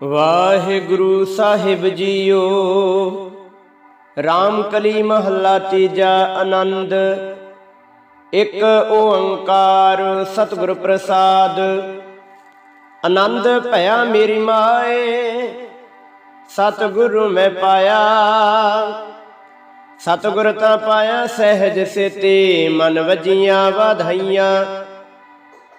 ਵਾਹਿਗੁਰੂ ਸਾਹਿਬ JIO RAM ਮਹੱਲਾ ਤੀਜਾ ਆਨੰਦ, ਇੱਕ ਓੰਕਾਰ ਸਤਿਗੁਰ ਪ੍ਰਸਾਦ। ਆਨੰਦ ਭਇਆ ਮੇਰੀ ਮਾਏ, ਸਤਿਗੁਰੂ ਮੈਂ ਪਾਇਆ। ਸਤਿਗੁਰ ਤਾਂ ਪਾਇਆ ਸਹਿਜ ਸੇਤੀ, ਮਨ ਵਜੀਆਂ ਵਧਾਈਆਂ।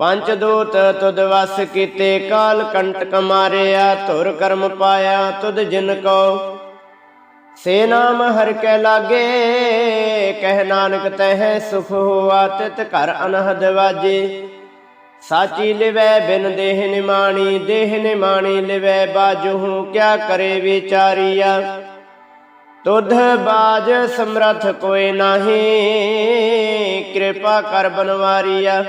ਪੰਜ ਦੂਤ ਤੁਦ ਵਸ ਕੀਤੇ, ਕਾਲ ਕੰਟਕ ਮਾਰਿਆ, ਧੁਰ ਕਰਮ ਪਾਇਆ ਤੁਧ ਜਿਨ ਕੋ। ਸੇ ਨਾਮ ਹਰ ਕੈ ਲਾਗੇ, ਕਹਿ ਨਾਨਕ ਤਹਿ ਸੁਖ ਹੋਆ, ਤਿਤ ਘਰ ਅਨਹਦ ਵਾਜੇ। ਸਾਚੀ ਲਿਵੈ ਬਿਨ ਦੇਹ ਨਿਮਾਣੀ ਦੇਹ ਨਿਮਾਣੀ ਲਿਵੈ ਬਾਜੂ, ਕਿਆ ਕਰੇ ਵਿਚਾਰੀਆ। ਤੁਧ ਬਾਜ ਸਮਰਥ ਕੋਏ ਨਾਹੀ, ਕਿਰਪਾ ਕਰ ਬਨਵਾਰੀਆ।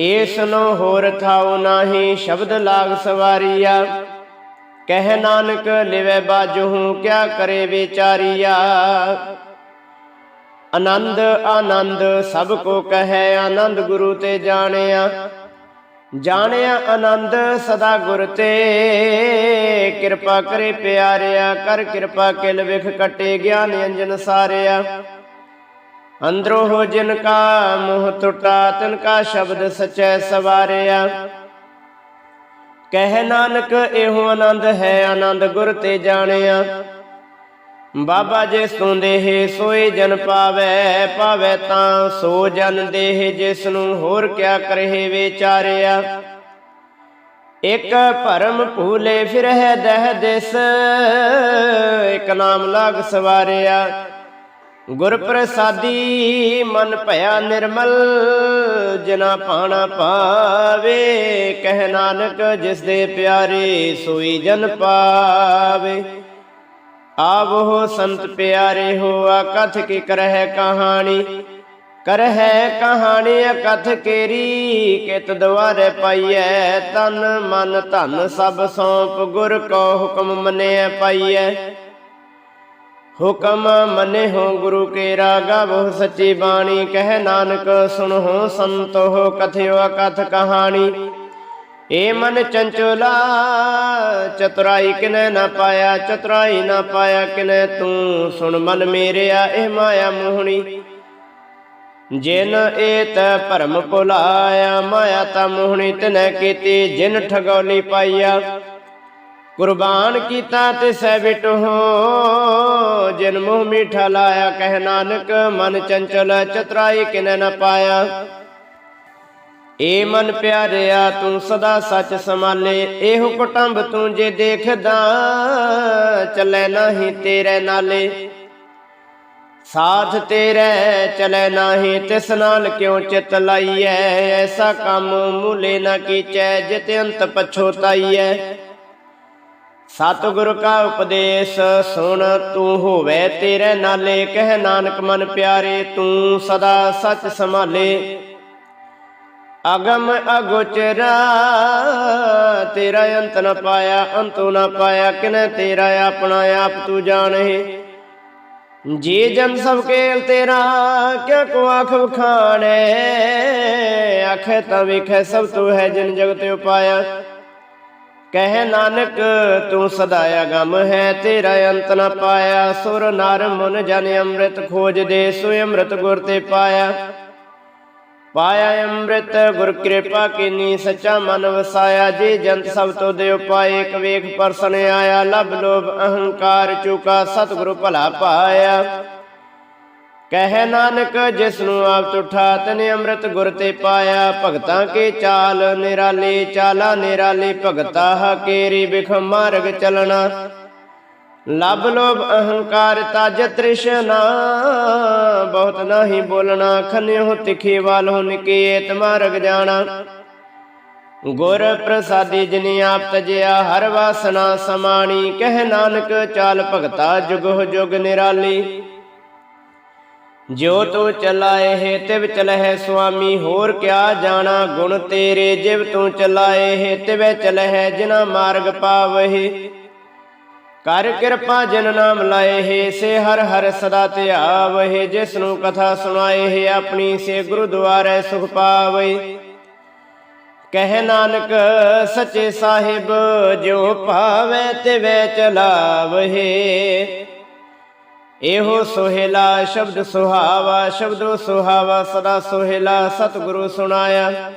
ਏਸ ਨੂੰ ਹੋਰ ਥਾਉ ਨਾਹੀ ਸ਼ਬਦ ਲਾਗ ਸਵਾਰੀਆ। ਕਹਿ ਨਾਨਕ ਲਿਵੈ ਬਾਜੂ ਕਿਆ ਕਰੇ ਵਿਚਾਰੀਆ। ਆਨੰਦ ਆਨੰਦ, ਸਭ ਕੋ ਕਹੈ, ਆਨੰਦ ਗੁਰੂ ਤੇ ਜਾਣਿਆ। ਜਾਣਿਆ ਆਨੰਦ, ਸਦਾ ਗੁਰ ਤੇ। ਕਿਰਪਾ ਕਰੇ ਪਿਆਰਿਆ, ਕਰ ਕਿਰਪਾ ਕਿਲ ਵਿਖ ਕਟੇ, ਗਿਆਨ ਅੰਜਨ ਸਾਰਿਆ। ਅੰਦਰੋਂ ਹੋ ਜਿਨ ਕਾ ਮੋਹ ਟੁੱਟਾ ਤਿਨ ਕਾ ਸ਼ਬਦ ਸਚੈ ਸਵਾਰਿਆ। ਕਹਿ ਨਾਨਕ, ਇਹੋ ਆਨੰਦ ਹੈ, ਆਨੰਦ ਗੁਰ ਤੇ ਜਾਣਿਆ। ਬਾਬਾ ਜੇ ਸੁ ਦੇਹ ਸੋਏ ਜਨ ਪਾਵੇ ਪਾਵੇ ਤਾਂ ਸੋ ਜਨ ਦੇਹ, ਜਿਸ ਨੂੰ ਹੋਰ ਕਿਆ ਕਰਹਿ ਵਿਚਾਰਿਆ। ਇਕ ਭਰਮ ਭੂਲੇ ਫਿਰਹਿ ਦਹ ਦਿਸ, ਇਕ ਨਾਮ ਲਾਗ ਸਵਾਰਿਆ। ਗੁਰ ਪ੍ਰਸਾਦੀ ਮਨ ਭਇਆ ਨਿਰਮਲ ਜਿਨਾ ਪਾਣਾ ਪਾਵੇ, ਕਹਿ ਨਾਨਕ ਜਿਸ ਦੇ ਪਿਆਰੇ ਸੋਈ ਜਨ ਪਾਵੇ। ਆਵੋ ਸੰਤ ਪਿਆਰੇ ਹੋ ਕਥ ਕੀ ਕਰਹਿ ਕਹਾਣੀ? ਕਰਹਿ ਕਹਾਣੀ ਕਥ ਕੇਰੀ, ਕਿਤ ਦਵਾਰੇ ਪਾਈਐ ਤਨ, ਮਨ ਧਨ ਸਭ ਸੌਂਪ, ਗੁਰ ਕੋ ਹੁਕਮ ਮੰਨਿਐ ਪਾਈਐ। ਹੁਕਮ ਮੰਨੇ ਹੋ ਗੁਰੂ ਕੇ ਰਾਗਾ ਬਹੁ ਸੱਚੀ ਬਾਣੀ ਕਹਿ ਨਾਨਕ ਸੁਣੋ ਸੰਤੋ ਕਥਿਓ ਕਥ ਕਹਾਣੀ। ਏ ਮਨ ਚੰਚਲਾ, ਚਤੁਰਾਈ ਕਿਨੈ ਨਾ ਪਾਇਆ, ਚਤੁਰਾਈ ਨਾ ਪਾਇਆ ਕਿਨੈ ਤੂੰ, ਸੁਣ ਮਨ ਮੇਰਿਆ ਇਹ ਮਾਇਆ ਮੋਹਣੀ। ਜਿਨ ਏਤ ਭਰਮ ਭੁਲਾਇਆ, ਮਾਇਆ ਤਾ ਮੋਹਣੀ, ਤਿਨੈ ਕੀਤੀ ਜਿਨ ਠਗੋਲੀ ਪਾਈਆ। ਕੁਰਬਾਨ ਕੀਤਾ ਤੇ ਸਹਿਬਿਟ ਹੋ। ਜਿਨ ਮੂੰਹ ਮੀਠਾ ਲਾਇਆ, ਕਹਿ ਨਾਨਕ, ਮਨ ਚੰਚਲ, ਚਤਰਾਈ ਕਿਨੈ ਨ ਪਾਇਆ। ਏ ਮਨ ਪਿਆਰਿਆ, ਤੂੰ ਸਦਾ ਸੱਚ ਸੰਭਾਲੇ, ਇਹੋ ਕੁਟੰਬ ਤੂੰ ਜੇ ਦੇਖਦਾ, ਚੱਲੇ ਨਹੀਂ ਤੇਰੇ ਨਾਲੇ। ਸਾਥ ਤੇਰੇ, ਚਲੇ ਨਾਹੀ, ਤਿਸ ਨਾਲ ਕਿਉ ਚਿਤ ਲਾਈਐ? ਐਸਾ ਕੰਮ ਮੂਲੇ ਨਾ ਕੀਚੈ, ਜਿਤ ਅੰਤ ਪਛੋਤਾਈਐ। ਸਤਿਗੁਰ ਕਾ ਉਪਦੇਸ਼, ਸੁਣ ਤੂੰ ਹੋਵੇ ਤੇਰੇ ਨਾਲੇ, ਕਹਿ ਨਾਨਕ ਮਨ ਪਿਆਰੇ, ਤੂੰ ਸਦਾ ਸੱਚ ਸੰਭਾਲੇ। ਅਗਮ ਅਗੋਚਰਾ, ਤੇਰਾ ਅੰਤ ਨ ਪਾਇਆ, ਅੰਤੁ ਨ ਪਾਇਆ, ਕਿਨੇ ਤੇਰਾ ਆਪਣਾ ਆਪ ਤੂੰ ਜਾਣੇ। ਜੀ ਜਨ ਸਭ ਕੇਲ ਤੇਰਾ, ਕਿਆ ਕੋ ਆਖ ਵਖਾਣੇ। ਆਖੇ ਤਾਂ ਵੇਖੈ ਸਭ ਤੂੰ ਹੈ ਜਿਨ ਜਗਤ ਉਪਾਇਆ। ਕਹਿ ਨਾਨਕ, ਤੂੰ ਸਦਾਇਆ ਗਮ ਹੈ, ਤੇਰਾ ਅੰਤ ਨਾ ਪਾਇਆ। ਸੁਰ ਨਰ ਮਨ ਜਨ ਅੰਮ੍ਰਿਤ ਖੋਜ ਦੇ ਸੋ ਅੰਮ੍ਰਿਤ ਗੁਰ ਤੇ ਪਾਇਆ। ਪਾਇਆ ਅੰਮ੍ਰਿਤ, ਗੁਰ ਕਿਰਪਾ ਕੀਨੀ, ਸੱਚਾ ਮਨ ਵਸਾਇਆ। ਜੀ ਜੰਤ ਸਭ ਤੋਂ ਦਿਓ ਪਾਏ ਇੱਕ ਵੇਖ ਪਰਸਨ ਆਇਆ। ਲਬ ਲੋਭ ਅਹੰਕਾਰ ਚੁਕਾ, ਸਤਿਗੁਰੂ ਭਲਾ ਪਾਇਆ। ਕਹਿ ਨਾਨਕ ਜਿਸ ਨੂੰ ਆਪ ਤੁਠਾ, ਤਨੇ ਅੰਮ੍ਰਿਤ ਗੁਰ ਤੇ ਪਾਇਆ। ਭਗਤਾਂ ਕੇ ਚਾਲ ਨਿਰਾਲੇ, ਚਾਲਾ ਨਿਰਾਲੇ ਭਗਤਾ ਹਕੇਰੀ ਬਿਖ ਮਾਰਗ ਚਲਣਾ। ਲਬ ਲੋਭ ਅਹੰਕਾਰ ਤਜ ਤ੍ਰਿਸ਼ਨਾ, ਬਹੁਤ ਨਹੀਂ ਬੋਲਣਾ। ਖਨਿਓ ਤਿਖੇ ਵਾਲੋ ਨਿਕੇਤ ਮਾਰਗ ਜਾਣਾ। ਗੁਰ ਪ੍ਰਸਾਦੀ ਜਿਨੀ ਆਪ ਤਜਿਆ, ਹਰ ਵਾਸਨਾ ਸਮਾਣੀ। ਕਹਿ ਨਾਨਕ, ਚਾਲ ਭਗਤਾ ਜੁਗੋ ਜੁਗ ਨਿਰਾਲੀ। ਜਿਉ ਤੂੰ ਚਲਾਏ ਹੈ ਤਿਵ ਚਲਹਿ ਸੁਆਮੀ, ਹੋਰ ਕਿਆ ਜਾਣਾ ਗੁਣ ਤੇਰੇ? ਜਿਵ ਤੂੰ ਚਲਾਏ ਤਿਵੈ ਚਲਹਿ ਜਿਨਾ ਮਾਰਗ ਪਾਵਹਿ ਕਰ ਕਿਰਪਾ ਜਿਨ ਨਾਮ ਲਾਏ, ਸੇ ਹਰ ਹਰ ਸਦਾ ਧਿਆਵਹਿ ਜਿਸ ਨੂੰ ਕਥਾ ਸੁਣਾਏ, ਆਪਣੀ ਸੇ ਗੁਰੂ ਦੁਆਰੇ ਸੁਖ ਪਾਵਹਿ ਕਹਿ ਨਾਨਕ, ਸੱਚੇ ਸਾਹਿਬ, ਜਿਉ ਭਾਵੇ ਤਿਵੈ ਚਲਾਵਹਿ ਇਹੋ ਸੋਹਿਲਾ ਸ਼ਬਦ ਸੁਹਾਵਾ, ਸ਼ਬਦੋ ਸੁਹਾਵਾ, ਸਦਾ ਸੋਹਿਲਾ ਸਤਿਗੁਰੂ ਸੁਣਾਇਆ।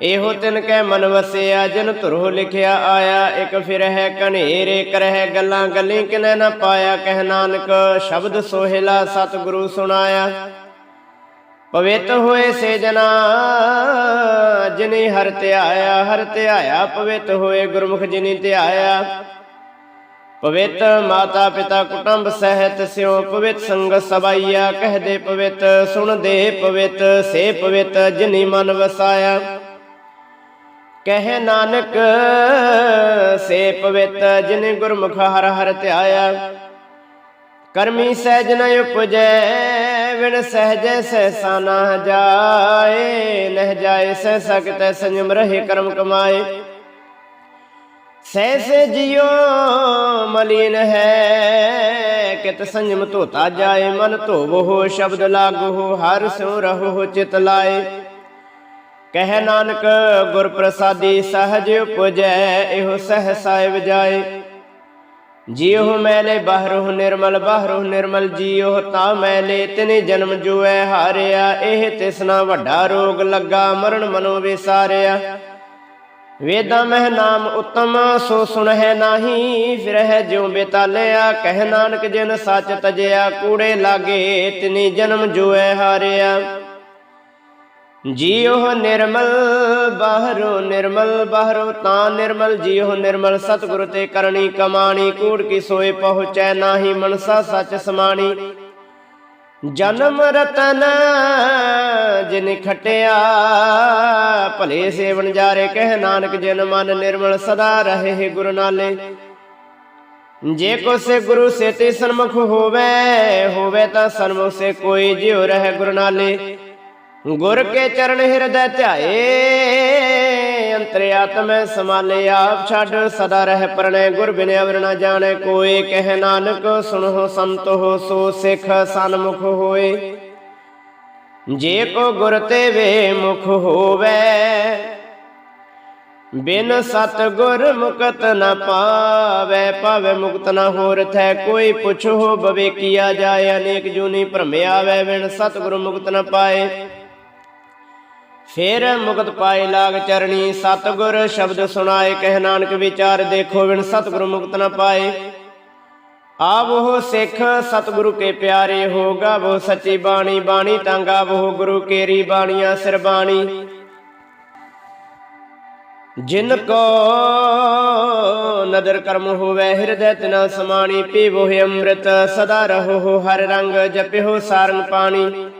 ਇਹੋ ਤਿਨ ਕੈ ਮਨ ਵਸਿਆ, ਜਨ ਧੁਰੋ ਲਿਖਿਆ ਆਇਆ, ਇਕ ਫਿਰ ਹੈ ਕਨੇਰੇ ਕਰਹਿ ਗੱਲਾਂ, ਗੱਲੀ ਕਿਨੈ ਨ ਪਾਇਆ, ਕਹਿ ਨਾਨਕ ਸ਼ਬਦ ਸੋਹਿਲਾ ਸਤਿਗੁਰੂ ਸੁਣਾਇਆ। ਪਵਿੱਤ ਹੋਏ ਸੇ ਜਨਾ, ਜਿਨੇ ਹਰ ਧਿਆਇਆ ਹਰ ਧਿਆਇਆ, ਪਵਿੱਤ ਹੋਏ ਗੁਰਮੁਖ ਜਿਨੀ ਧਿਆਇਆ। ਪਵਿੱਤ ਮਾਤਾ ਪਿਤਾ ਕੁਟੰਬ ਸਹਿਤ ਸਿਉ ਪਵਿੱਤ ਸੰਗ ਸਬਾਈਆ ਕਹਦੇ ਪਵਿੱਤ ਸੁਣਦੇ ਪਵਿੱਤ, ਸੇ ਪਵਿੱਤ, ਜਿਨੀ ਮਨ ਵਸਾਇਆ। ਕਹਿ ਨਾਨਕ, ਸੇ ਪਵਿੱਤ, ਜਿਨੇ ਗੁਰਮੁਖ ਹਰ ਹਰ ਧਿਆਇਆ। ਕਰਮੀ ਸਹਿਜ ਨ ਉਪਜੈ ਵਿਣ ਸਹਜੈ ਸਹਿਸਾ ਨਾ ਜਾਏ, ਨਹਿ ਜਾਏ ਸਹਿ ਸਕਤੈ ਸੰਜਮ ਰਹੇ ਕਰਮ ਕਮਾਏ। ਸਹਿਸੇ ਜਿਉ ਮਲੀਨ ਹੈ, ਕਿਤ ਸੰਜਮ ਧੋਤਾ ਜਾਏ, ਮਨ ਧੋਵੋ ਸ਼ਬਦ ਲਾਗੋ ਹਰ ਸਿਉ ਰਹੋ ਚਿਤ ਲਾਏ। ਕਹਿ ਨਾਨਕ ਗੁਰ ਪ੍ਰਸਾਦੀ ਸਹਜ ਉਪਜੈ, ਇਹੋ ਸਹਸਾ ਵਜਾਏ ਜੀਉ ਮੈਲੇ ਬਾਹਰੋ ਨਿਰਮਲ ਬਾਹਰੋ ਨਿਰਮਲ ਜੀਉ, ਤਾ ਮੈਲੇ ਤਿਨੇ ਜਨਮ ਜੁਐ ਹਾਰਿਆ, ਇਹ ਤਿਸਨਾ ਵੱਡਾ ਰੋਗ ਲੱਗਾ, ਮਰਨ ਮਨੋ ਵਿਸਾਰਿਆ। ਵੇਦਾਂ ਮਹਿ ਨਾਮ ਉਤਮ, ਸੋ ਸੁਣਹਿ ਨਾਹੀ, ਫਿਰਹਿ ਜਿਉ ਬੇਤਾਲਿਆ, ਕਹਿ ਨਾਨਕ ਜਿਨ ਸੱਚ ਤਜਿਆ, ਕੂੜੇ ਲਾਗੇ ਤਿਨੀ ਜਨਮ ਜੁਐ ਹਾਰਿਆ। ਜੀਉ ਨਿਰਮਲ, ਬਾਹਰੋ ਨਿਰਮਲ, ਬਾਹਰੋ ਤਾਂ ਨਿਰਮਲ ਜੀਉ ਨਿਰਮਲ, ਸਤਿਗੁਰ ਤੇ ਕਰਨੀ ਕਮਾਣੀ, ਕੂੜ ਕੀ ਸੋਏ ਪਹੁੰਚੈ ਨਾਹੀ, ਮਨਸਾ ਸੱਚ ਸਮਾਣੀ। ਜਨਮ ਰਤਨ ਜਿਨ ਖਟਿਆ, ਭਲੇ ਸੇਵਨ ਜਾਰੇ ਕਹਿ ਨਾਨਕ ਜਿਨ ਮਨ ਨਿਰਮਲ ਸਦਾ ਰਹੇ ਗੁਰੂ ਨਾਲੇ। ਜੇ ਕੋ ਸੇ ਗੁਰੂ ਸੇ ਸਨਮੁਖ ਹੋਵੇ ਹੋਵੇ ਤਾਂ ਸਨਮੁਖ ਸੇ ਕੋਈ ਜਿਉ ਰਹਿ ਗੁਰੂ ਨਾਲੇ। ਗੁਰ ਕੇ ਚਰਨ ਹਿਰਦੈ ਧਿਆਏ ਅੰਤਰਿਆਤਮੈ ਸਮਾਲੇ ਆਪ ਛੱਡ, ਸਦਾ ਰਹਿ ਪਰਣੈ ਗੁਰ ਬਿਨ ਅਵਰ ਨ ਜਾਣੈ ਕੋਏ ਕਹਿ ਨਾਨਕ ਸੁਣੋ ਸੰਤੋ ਸੋ ਸਿਖ ਸਨਮੁਖ ਹੋਏ। ਜੇ ਕੋ ਗੁਰ ਤੇ ਵੇ ਮੁਖ ਹੋਵੇ, ਬਿਨ ਸਤ ਗੁਰ ਮੁਕਤ ਨ ਪਾਵੇ ਪਾਵੇ ਮੁਕਤ ਨ ਹੋਰ ਥੈ, ਕੋਈ ਪੁੱਛੋ ਬਵੇ ਕੀਆ ਜਾਏ, ਅਨੇਕ ਜੂਨੀ ਭ੍ਰਮਿਆਵੇ ਬਿਨ ਸਤ ਗੁਰ ਮੁਕਤ ਨ ਪਾਏ। ਫੇਰ ਮੁਕਤ ਪਾਏ ਲਾਗ ਚਰਣੀ, ਸਤਗੁਰ ਸ਼ਬਦ ਸੁਣਾਏ, ਕਹਿ ਨਾਨਕ ਵਿਚਾਰ ਦੇਖੋ ਬਿਨ ਸਤਗੁਰ ਮੁਕਤ ਨ ਪਾਏ। ਆਪ ਉਹ ਸਿੱਖ ਸਤਿਗੁਰੂ ਕੇ ਪਿਆਰੇ ਹੋਗਾ ਉਹ ਸੱਚੀ ਬਾਣੀ ਬਾਣੀ ਟਾਂਗਾ ਉਹ ਗੁਰੂ ਕੇਰੀ ਬਾਣੀਆਂ ਸਿਰ ਬਾਣੀ। ਜਿਨ ਕੋ ਨਦਰ ਕਰਮ ਹੋਵੇ, ਹਿਰਦੈ ਤਿਨਾ ਸਮਾਣੀ, ਪੀਵੋ ਅੰਮ੍ਰਿਤ, ਸਦਾ ਰਹੋ ਹਰ ਰੰਗ, ਜਪਿਓ ਸਾਰਨ ਪਾਣੀ।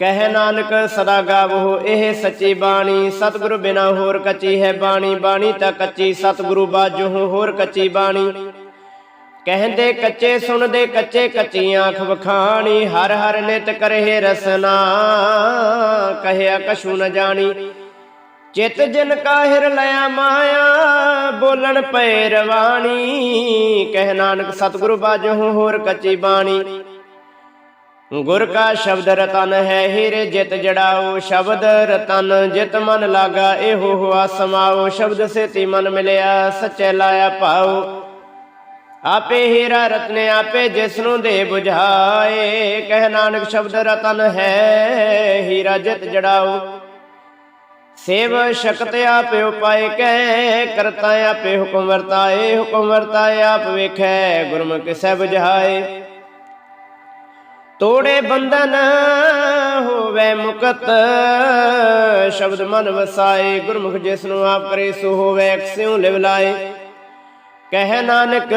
ਕਹਿ ਨਾਨਕ ਸਦਾ ਗਾਵੋ, ਇਹ ਸੱਚੀ ਬਾਣੀ। ਸਤਿਗੁਰੂ ਬਿਨਾ ਹੋਰ ਕੱਚੀ ਹੈ ਬਾਣੀ। ਬਾਣੀ ਤਾਂ ਕੱਚੀ, ਸਤਿਗੁਰੂ ਬਾਜੂ ਹੋਰ ਕੱਚੀ ਬਾਣੀ। ਕਹਿੰਦੇ ਕੱਚੇ ਸੁਣਦੇ ਕੱਚੇ ਕੱਚੀਆਂ ਵਖਾਣੀ। ਹਰ ਹਰ ਨਿਤ ਕਰਹਿ ਰਸਨਾ, ਕਹਿਆ ਕਛੂ ਨ ਜਾਣੀ। ਚਿਤ ਜਿਨ ਕਾਹਿਰ ਲਿਆ ਮਾਇਆ, ਬੋਲਣ ਪੈ ਰਵਾਣੀ ਕਹਿ ਨਾਨਕ, ਸਤਿਗੁਰੂ ਬਾਜੂ ਹੋਰ ਕੱਚੀ ਬਾਣੀ। ਗੁਰ ਕਾ ਸ਼ਬਦ ਰਤਨ ਹੈ ਹੀਰੇ ਜਿਤ ਜੜਾਓ, ਸ਼ਬਦ ਰਤਨ ਜਿਤ ਮਨ ਲਾਗਾ, ਇਹੋ ਹੁਆ ਸਮਾਓ ਸ਼ਬਦ ਸੇਤੀ ਮਨ ਮਿਲਿਆ, ਸੱਚੇ ਲਾਇਆ ਭਾਉ ਆਪੇ ਹੀਰਾ ਰਤਨ ਆਪੇ ਜਿਸ ਨੂੰ ਦੇ 부ਝਾਏ ਕਹਿ ਨਾਨਕ ਸ਼ਬਦ ਰਤਨ ਹੈ ਹੀਰਾ ਜਿਤ ਜੜਾਓ। ਸੇਵ ਸ਼ਕਤ ਆਪੇ ਉਪਾਏ ਕਹਿ, ਕਰਤਾ ਆਪੇ ਹੁਕਮ ਵਰਤਾਏ ਹੁਕਮ ਵਰਤਾਏ ਆਪ ਵੇਖੈ, ਗੁਰਮੁਖ ਕਿਸੈ ਬੁਝਾਏ। ਤੋੜੇ ਬੰਧਨ ਹੋਵੇ ਮੁਕਤ। ਸ਼ਬਦ ਮਨ ਵਸਾਏ, ਗੁਰਮੁਖ ਜਿਸ ਨੂੰ ਆਪ ਕਰੇ ਸੋ ਹੋਵੇ ਅਕਸਿਉ ਲਿਵ ਲਾਏ। ਕਹਿ ਨਾਨਕ,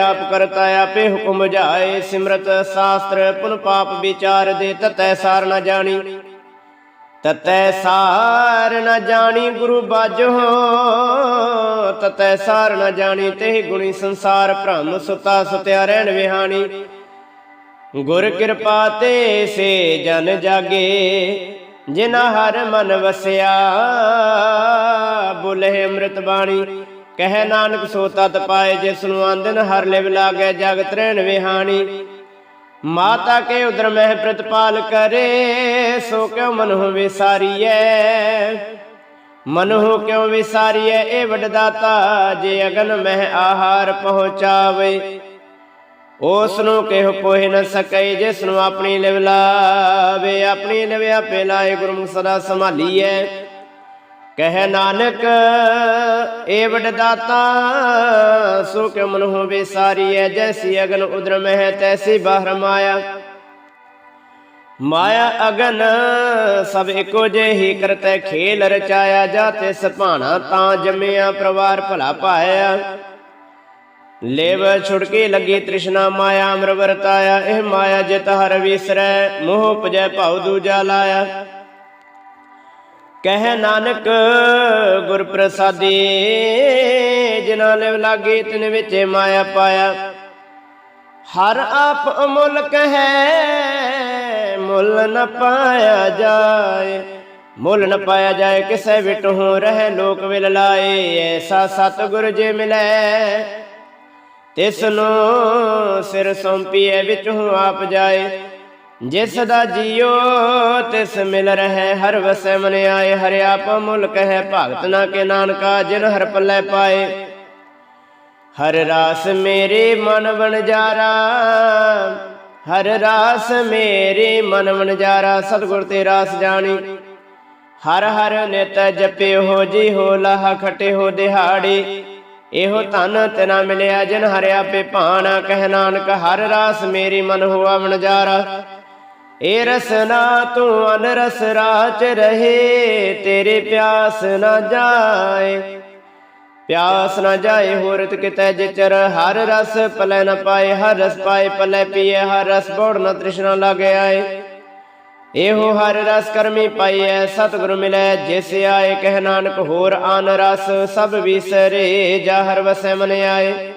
ਆਪ ਕਰਤਾ ਆਪੇ ਹੁਕਮ ਜਾਏ। ਸਿਮਰਤ ਸ਼ਾਸਤਰ, ਪੁਨ ਪਾਪ ਵਿਚਾਰ ਦੇ, ਤਤੈ ਸਾਰ ਨ ਜਾਣੀ। ਤਤੈ ਸਾਰ ਨ ਜਾਣੀ, ਗੁਰੂ ਬਾਝੋ ਤਤੈ ਸਾਰ ਨ ਜਾਣੀ, ਤੇ ਗੁਣੀ ਸੰਸਾਰ ਭ੍ਰਮ ਸੁਤਾ ਸੁਤਿਆ ਰਹਿਣ ਵਿਹਾਣੀ। ਗੁਰ ਕਿਰਪਾ ਤੇ ਸੇ ਜਨ ਜਾਗੇ ਜਿਨਾ ਹਰ ਮਨ ਵਸਿਆ। ਬੁਲੇ ਅੰਮ੍ਰਿਤ ਬਾਣੀ, ਕਹਿ ਨਾਨਕ ਸੋ ਤਤ ਪਾਏ, ਜਿਸ ਨੂੰ ਆਂਦਨ ਹਰ ਲਿਵ ਲਾਗੇ, ਜਗਤ ਰਹਿਣ ਵਿਹਾਣੀ। ਮਾਤਾ ਕੇ ਉਦਰ ਮਹਿ ਪ੍ਰਤਪਾਲ ਕਰੇ, ਸੋ ਕਿਉ ਮਨੁ ਵਿਸਾਰੀਐ। ਮਨੁ ਕਿਉ ਵਿਸਾਰੀਐ, ਇਹ ਵਡਦਾਤਾ ਜੇ ਅਗਨ ਮਹਿ ਆਹਾਰ ਪਹੁੰਚਾਵੇ। ਉਸ ਨੂੰ ਕਿਹ ਕੋਹਿ ਨ ਸਕੈ ਜਿਸ ਨੂੰ ਆਪਣੀ ਲਿਵ ਲਾਵੇ, ਆਪਣੀ ਲਿਵ ਆਪੇ ਲਾਏ ਗੁਰਮੁਖ ਸਦਾ ਸੰਭਾਲੀਐ। ਕਹਿ ਨਾਨਕ, ਏ ਵਡ ਦਾਤਾ ਸੋ ਕਿ ਮਨ ਹੋ ਵਿਸਾਰੀਐ, ਜੈਸੀ ਅਗਨ ਉਦਰ ਮਹਿ, ਤੈਸੀ ਬਾਹਰ ਮਾਇਆ। ਮਾਇਆ ਅਗਨ ਸਭ ਇੱਕੋ ਜਿਹੀ ਕਰਤੈ, ਖੇਲ ਰਚਾਇਆ, ਜਾਤੇ ਸਭਾਣਾ ਤਾਂ ਜੰਮਿਆ, ਪਰਿਵਾਰ ਭਲਾ ਪਾਇਆ। ਲੇਵ ਛੁੜਕੇ ਲੱਗੀ ਤ੍ਰਿਸ਼ਨਾ ਮਾਇਆ ਅਮਰ ਵਰਤਾਇਆ ਇਹ ਮਾਇਆ ਜਿਤ ਹਰ ਵਿਸਰੈ, ਮੋਹ ਪਜੈ ਭਉ ਦੂਜਾ ਲਾਇਆ। ਕਹਿ ਨਾਨਕ ਗੁਰ ਪ੍ਰਸਾਦੀ ਜਿਨਾ ਲਿਵ ਲਾਗੇ ਤਿਨ ਵਿੱਚ ਮਾਇਆ ਪਾਇਆ, ਹਰ ਆਪ ਅਮੁੱਲਕ ਕਹੈ, ਮੁੱਲ ਨ ਪਾਇਆ ਜਾਏ। ਮੁੱਲ ਨ ਪਾਇਆ ਜਾਏ, ਕਿਸੈ ਵਿਟਹੁ ਰਹਿ ਲੋਕ ਵਿਲ ਲਾਏ, ਐਸਾ ਸਤਿਗੁਰ ਜੇ ਮਿਲੈ। ਤਿਸ ਨੂੰ ਸਿਰ ਸੌਂਪੀਏ ਸੌਂਪੀਐ ਵਿਚਹੁ ਆਪ ਜਾਏ। ਜਿਸ ਦਾ ਜੀਉ ਤਿਸ ਮਿਲ ਰਹਿ, ਹਰ ਵਸੈ ਮਨ ਆਏ। ਹਰਿ ਆਪ ਮੁਲਕ ਹੈ ਭਗਤ ਨਾ ਕੇ ਨਾਨਕਾ ਜਿਨ ਹਰ ਪੱਲੇ ਪਾਏ। ਹਰ ਰਾਸ ਮੇਰੇ ਮਨ ਵਣਜਾਰਾ ਹਰ ਰਾਸ ਮੇਰੇ ਮਨ ਵਣਜਾਰਾ ਸਤਿਗੁਰ ਤੇ ਰਾਸ ਜਾਣੀ। ਹਰ ਹਰ ਨਿਤ ਜਪਿਓ ਜੀ, ਹੋ ਲਾਹ ਖਟੇ ਹੋ ਦਿਹਾੜੀ। ਇਹੋ ਧਨ ਤੇਨਾ ਮਿਲਿਆ ਜਿਨ ਹਰਿਆ ਪੇ ਭਾਣਾ, ਕਹਿ ਨਾਨਕ, ਹਰ ਰਾਸ ਮੇਰੀ ਮਨ ਹੋਆ ਵਣਜਾਰਾ। ਏ ਰਸਨਾ ਤੂੰ ਅਨਰਸ ਰਾਚ ਰਹੇ, ਤੇਰੇ ਪਿਆਸ ਨਾ ਜਾਏ। ਪਿਆਸ ਨਾ ਜਾਏ ਹੋਰਤ ਕਿਤੈ ਜਿਚਰ, ਹਰ ਰਸ ਪਲੈ ਨ ਪਾਏ, ਹਰ ਰਸ ਪਾਏ ਪਲੈ ਪੀਏ, ਹਰ ਰਸ ਬੋੜ ਨ ਤ੍ਰਿਸ਼ਨਾ ਲਾਗੇ ਆਏ। ਇਹੋ ਹਰ ਰਸ ਕਰਮੀ ਪਾਈਐ, ਸਤਿਗੁਰ ਮਿਲੈ, ਜਿਸ ਆਏ, ਕਹਿ ਨਾਨਕ ਹੋਰ ਆਨ ਰਸ, ਸਭ ਵਿਸਰੇ, ਜਾ ਹਰ ਵਸੈ ਮਨ ਆਏ।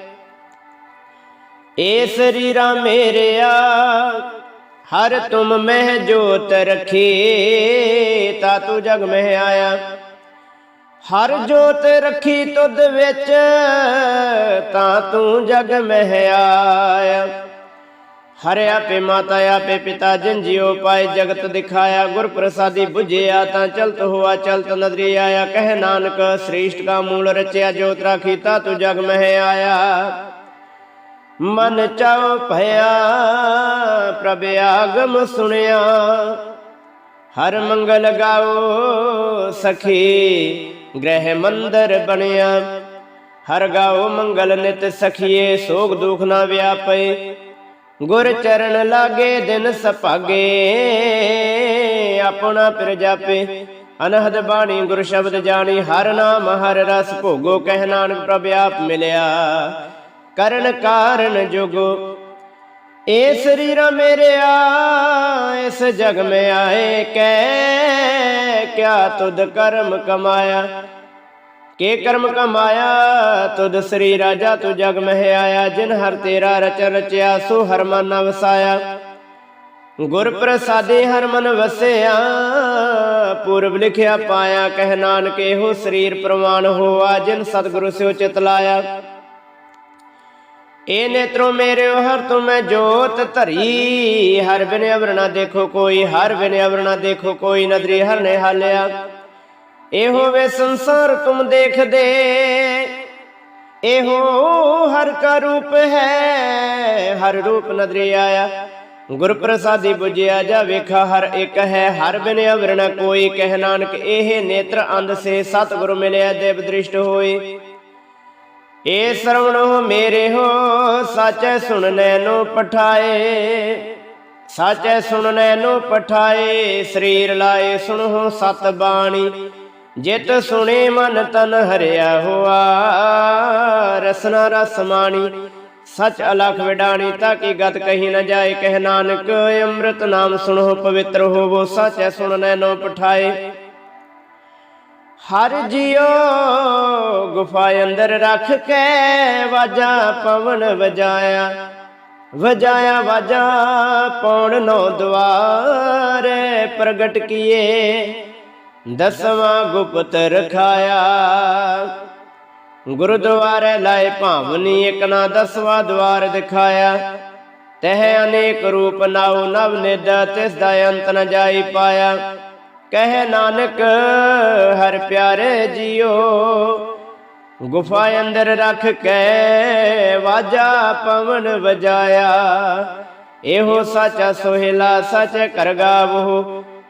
ਏ ਸਰੀਰਾ ਮੇਰਿਆ, ਹਰ ਤੁਮ ਮਹਿ ਜੋਤ ਰਖੀ, ਤਾ ਤੂ ਜਗ ਮਹਿ ਆਇਆ। ਹਰ ਜੋਤ ਰੱਖੀ ਤੁਧ ਵਿੱਚ, ਤਾਂ ਤੂੰ ਜਗ ਮਹਿ ਆਇਆ। ਹਰਿ ਆਪੇ ਮਾਤਾ ਆਪੇ ਪਿਤਾ, ਜਿਨ ਜਿਉ ਪਾਏ ਜਗਤ ਦਿਖਾਇਆ ਗੁਰ ਪ੍ਰਸਾਦੀ 부ਝਿਆ ਤਾਂ ਚਲਤ ਹੋਆ, ਚਲਤ ਨਦਰੀ ਆਇਆ। ਕਹਿ ਨਾਨਕ, ਸ੍ਰੇਸ਼ਟ ਕਾ ਮੂਲ ਰਚਿਆ, ਜੋਤ ਰਾਖੀ, ਤਾ ਤੂ ਜਗ ਮਹਿ ਆਇਆ। ਮਨ ਚਾਉ ਭਇਆ, ਪ੍ਰਭ ਆਗਮ ਸੁਣਿਆ। ਹਰ ਮੰਗਲ ਗਾਓ ਸਖੀ, ਗ੍ਰਹਿ ਮੰਦਰ ਬਣਿਆ। ਹਰ ਗਾਓ ਮੰਗਲ ਨਿਤ ਸਖੀਏ, ਸੋਗ ਦੁਖ ਨਾ ਵਿਆਪੇ ਗੁਰ ਚਰਨ ਲਾਗੇ ਦਿਨ ਸਭਾਗੇ ਆਪਣਾ ਪਿਰ ਜਾਪੇ। ਅਨਹਦ ਬਾਣੀ ਗੁਰ ਸ਼ਬਦ ਜਾਣੀ, ਹਰ ਨਾਮ, ਹਰ ਰਸ ਭੋਗੋ, ਕਹਿ ਨਾਨਕ ਪ੍ਰਭ ਆਪ ਮਿਲਿਆ। ਕਰਨ ਕਾਰਨ ਜੁਗੋ, ਏ ਸਰੀਰਾ ਮੇਰਿਆ ਇਸ ਜਗ ਮੈਂ ਆਏ ਕੈ ਕਿਆ ਤੁਧ ਕਰਮ ਕਮਾਇਆ। ਕੇ ਕਰਮ ਕਮਾਇਆ ਤੁਧ ਸ੍ਰੀ ਰਾਜਾ, ਤੂੰ ਜਗ ਮਹਿ ਆਇਆ, ਜਿਨ ਹਰ ਤੇਰਾ ਰਚਨ ਰਚਿਆ, ਸੋ ਹਰ ਮਨ ਵਸਾਇਆ। ਗੁਰ ਪ੍ਰਸਾਦੇ ਹਰ ਮਨ ਵਸਿਆ, ਪੂਰਬ ਲਿਖਿਆ ਪਾਇਆ, ਕਹਿ ਨਾਨਕ ਇਹੋ ਸਰੀਰ ਪ੍ਰਮਾਨ ਹੋਆ, ਜਿਨ ਸਤਿਗੁਰੂ ਸਿਓ ਚਿਤ ਲਾਇਆ। ਏ ਨੇਤਰੋ ਮੇਰੇ ਹਰ ਤੁਮੈ ਜੋਤ ਧਰੀ। ਹਰ ਬਿਨ ਅਵਰਣਾ ਦੇਖੋ ਕੋਈ, ਹਰ ਬਿਨ ਅਵਰਣਾ ਦੇਖੋ ਕੋਈ, ਨਦਰੀ ਹਰ ਨੇ ਹਾਲਿਆ। ਇਹੋ ਵੇ ਸੰਸਾਰ ਤੁਮ ਦੇਖਦੇ, ਇਹੋ ਹਰ ਕਾ ਰੂਪ ਹੈ, ਹਰ ਰੂਪ ਨਦਰੀ ਆਇਆ। ਗੁਰ ਪ੍ਰਸਾਦੀ 부ਜਿਆ ਜਾ ਵੇਖਾ, ਹਰ ਇੱਕ ਹੈ, ਹਰ ਬਿਨ ਅਵਰਣ ਕੋਈ। ਕਹਿ ਨਾਨਕ, ਇਹ ਨੇਤਰ ਅੰਧ ਸੇ, ਸਤਿਗੁਰ ਮਿਲਿਆ ਦੇਵ ਦ੍ਰਿਸ਼ਟ ਹੋਏ। ਏ ਸਰਵਣੋ ਮੇਰੇ ਹੋ, ਸਾਚੈ ਸੁਣਨੈ ਨੂੰ ਪਠਾਏ। ਸਾਚੈ ਸੁਣਨੈ ਨੂੰ ਪਠਾਏ, ਸਰੀਰ ਲਾਏ ਸੁਣੋ ਸਤ ਬਾਣੀ। ਜਿਤ ਸੁਣੇ ਮਨ ਤਨ ਹਰਿਆ ਹੋਆ। ਰਸਨਾ ਰਸ ਮਾਣੀ, ਸਚ ਅਲਖ ਵਿਡਾਣੀ, ਤਾਂ ਕੀ ਗਤ ਕਹੀ ਨਾ ਜਾਏ। ਕਹਿ ਨਾਨਕ, ਅੰਮ੍ਰਿਤ ਨਾਮ ਸੁਣੋ, ਪਵਿੱਤਰ ਹੋਵੋ, ਸਾਚੈ ਸੁਣਨੈ ਨੂੰ ਪਠਾਏ। ਹਰ ਜਿਉ ਗੁਫਾ ਅੰਦਰ ਰੱਖ ਕੇ ਵਾਜਾ ਪਵਨ ਵਜਾਇਆ। ਵਜਾਇਆ ਵਾਜਾ ਪੌਣ ਨੋ ਦਵਾਰੇ ਪ੍ਰਗਟ ਕੀਏ। ਦਸਵਾਂ ਗੁਪਤ ਰਖਾਇਆ। ਗੁਰਦੁਆਰੇ ਲਾਏ ਭਾਵਨੀ, ਇਕ ਨਾ ਦਸਵਾਂ ਦਵਾਰ ਦਿਖਾਇਆ। ਤਹ ਅਨੇਕ ਰੂਪ ਨਾਉ ਨਵ ਨਿਦ, ਤਿਸ ਦਾ ਅੰਤ ਨ ਜਾਈ ਪਾਇਆ। ਕਹਿ ਨਾਨਕ, ਹਰ ਪਿਆਰੇ ਜੀਓ, ਗੁਫਾ ਅੰਦਰ ਰੱਖ ਕੇ ਵਾਜਾ ਪਵਨ ਵਜਾਇਆ। ਇਹੋ ਸੱਚਾ ਸੋਹਿਲਾ, ਸੱਚ ਕਰ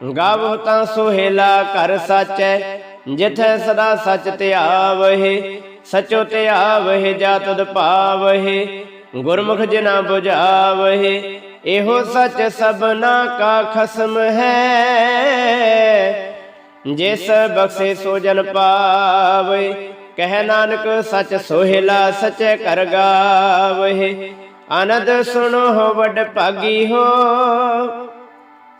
ਗਾਵੋ ਤਾਂ ਸੋਹਿਲਾ ਕਰ ਸੱਚੈ, ਜਿਥੈ ਸਦਾ ਸੱਚ ਧਿਆਵਹਿ ਸਚੋ ਧਿਆਵਹਿ ਜਾ ਤੁਧ ਭਾਵਹਿ ਗੁਰਮੁਖ ਜਿਨਾ 부ਝਾਵਹਿ ਇਹੋ ਸੱਚ ਸਭਨਾ ਕਾ ਖਸਮ ਹੈ। ਜਿਸ ਬਖਸ਼ੇ ਸੋ ਜਨ ਪਾਵੇ ਕਹਿ ਨਾਨਕ ਸਚ ਸੋਹਿਲਾ ਸਚੈ ਕਰ ਗਾਵਹਿ ਆਨੰਦ ਸੁਣੋ ਵੱਡ ਭਾਗੀ ਹੋ।